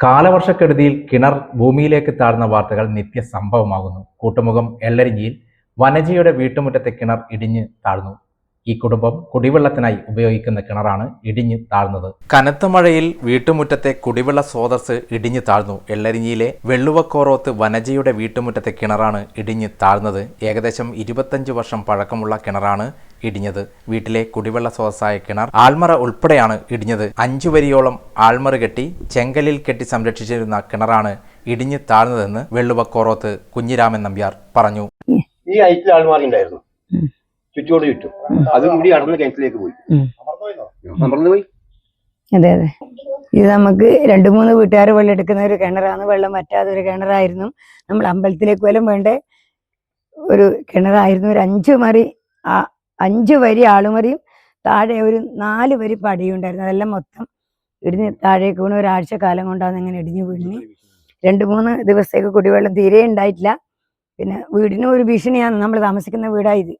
കാലവർഷക്കെടുതിയിൽ കിണർ ഭൂമിയിലേക്ക് താഴ്ന്ന വാർത്തകൾ നിത്യസംഭവമാകുന്നു. കൂട്ടുമുഖം എല്ലരിഞ്ഞിയിൽ വനജയുടെ വീട്ടുമുറ്റത്തെ കിണർ ഇടിഞ്ഞ് താഴ്ന്നു. ഈ കുടുംബം കുടിവെള്ളത്തിനായി ഉപയോഗിക്കുന്ന കിണറാണ് ഇടിഞ്ഞു താഴ്ന്നത്. കനത്ത മഴയിൽ വീട്ടുമുറ്റത്തെ കുടിവെള്ള സ്രോതസ് ഇടിഞ്ഞു താഴ്ന്നു. എള്ളരിഞ്ഞിയിലെ വെള്ളുവക്കോറോത്ത് വനജയുടെ വീട്ടുമുറ്റത്തെ കിണറാണ് ഇടിഞ്ഞു താഴ്ന്നത്. ഏകദേശം ഇരുപത്തഞ്ച് വർഷം പഴക്കമുള്ള കിണറാണ് ഇടിഞ്ഞത്. വീട്ടിലെ കുടിവെള്ള സ്രോതസ്സായ കിണർ ആൽമറ ഉൾപ്പെടെയാണ് ഇടിഞ്ഞത്. അഞ്ചു വരിയോളം ആൽമറ കെട്ടി ചെങ്കലിൽ കെട്ടി സംരക്ഷിച്ചിരുന്ന കിണറാണ് ഇടിഞ്ഞു താഴ്ന്നതെന്ന് വെള്ളുവക്കോറോത്ത് കുഞ്ഞിരാമൻ നമ്പ്യാർ പറഞ്ഞു. ഈ ഹൈറ്റിൽ ആൾമാറി ഉണ്ടായിരുന്നു. ചുറ്റോട് ചുറ്റും. അതും കൂടി അടർന്ന് കിണറ്റിലേക്ക് പോയി. അമർന്നു പോയി? അതെ അതെ. ഇത് നമുക്ക് രണ്ട് മൂന്ന് വീട്ടുകാർ വെള്ളം എടുക്കുന്ന ഒരു കിണറാണ്. വെള്ളം വറ്റാതെ ഒരു കിണറായിരുന്നു. നമ്മൾ അമ്പലത്തിലേക്ക് പോലും വേണ്ട. ഒരു കിണറായിരുന്നു. ഒരു അഞ്ച് മറി ആ അഞ്ച് വരി ആളുമറിയും താഴെ ഒരു നാല് വരി പടിയുണ്ടായിരുന്നു അതെല്ലാം മൊത്തം ഇടിഞ്ഞ് താഴേക്ക് വീണ് ഒരാഴ്ച കാലം കൊണ്ടാണ് ഇങ്ങനെ ഇടിഞ്ഞു വീണ്. രണ്ട് മൂന്ന് ദിവസത്തേക്ക് കുടിവെള്ളം തീരെ ഉണ്ടായിട്ടില്ല. പിന്നെ വീടിനും ഒരു ഭീഷണിയാണ്. നമ്മൾ താമസിക്കുന്ന വീടായത്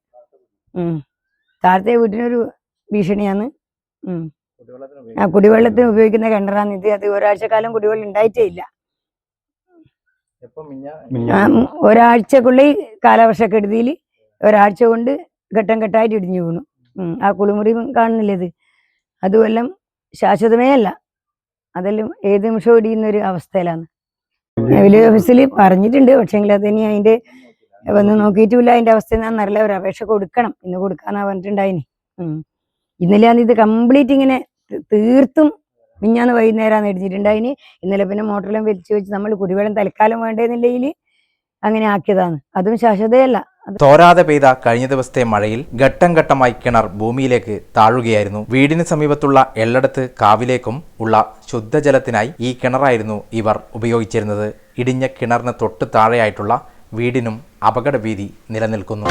താഴത്തെ വീട്ടിനൊരു ഭീഷണിയാണ്. ആ കുടിവെള്ളത്തിന് ഉപയോഗിക്കുന്ന കിണറാണ് ഇത്. അത് ഒരാഴ്ച കാലം കുടിവെള്ളം ഉണ്ടായിട്ടേ ഇല്ല. ഒരാഴ്ചക്കുള്ളിൽ കാലവർഷക്കെടുതിയിൽ ഒരാഴ്ച കൊണ്ട് ഘട്ടം ഘട്ടമായിട്ട് ഇടിഞ്ഞു വീണു. ആ കുളിമുറി കാണുന്നില്ല ഇത്? അതുമെല്ലാം ശാശ്വതമേ അല്ല. അതെല്ലാം ഏത് നിമിഷവും ഇടിയുന്ന ഒരു അവസ്ഥയിലാണ്. വില്ലേജ് ഓഫീസിൽ പറഞ്ഞിട്ടുണ്ട്. പക്ഷേങ്കിൽ അതിനി അതിന്റെ വന്ന് നോക്കിയിട്ടില്ല അതിന്റെ അവസ്ഥ എന്നറിയില്ല ഒരു അപേക്ഷ കൊടുക്കണം. ഇന്ന് കൊടുക്കാന്നാ പറഞ്ഞിട്ടുണ്ടായിനി. ഇന്നലെ ആണ് ഇത് കംപ്ലീറ്റ് ഇങ്ങനെ തീർത്തും മിഞ്ഞാന്ന് വൈകുന്നേരമാണ് ഇടിഞ്ഞിട്ടുണ്ടായിനി ഇന്നലെ പിന്നെ മോട്ടറെല്ലാം വലിച്ചു വെച്ച് നമ്മൾ കുടിവെള്ളം തൽക്കാലം വേണ്ടതെന്നില്ലെങ്കിൽ അങ്ങനെ ആക്കിയതാണ്. അതും ശാശ്വതയല്ല. തോരാതെ പെയ്ത കഴിഞ്ഞ ദിവസത്തെ മഴയിൽ ഘട്ടം ഘട്ടമായി കിണർ ഭൂമിയിലേക്ക് താഴുകയായിരുന്നു. വീടിന് സമീപത്തുള്ള എള്ളടത്ത് കാവിലേക്കും ഉള്ള ശുദ്ധജലത്തിനായി ഈ കിണറായിരുന്നു ഇവർ ഉപയോഗിച്ചിരുന്നത്. ഇടിഞ്ഞ കിണറിന് തൊട്ട് താഴെയായിട്ടുള്ള വീടിനും അപകടഭീതി നിലനിൽക്കുന്നു.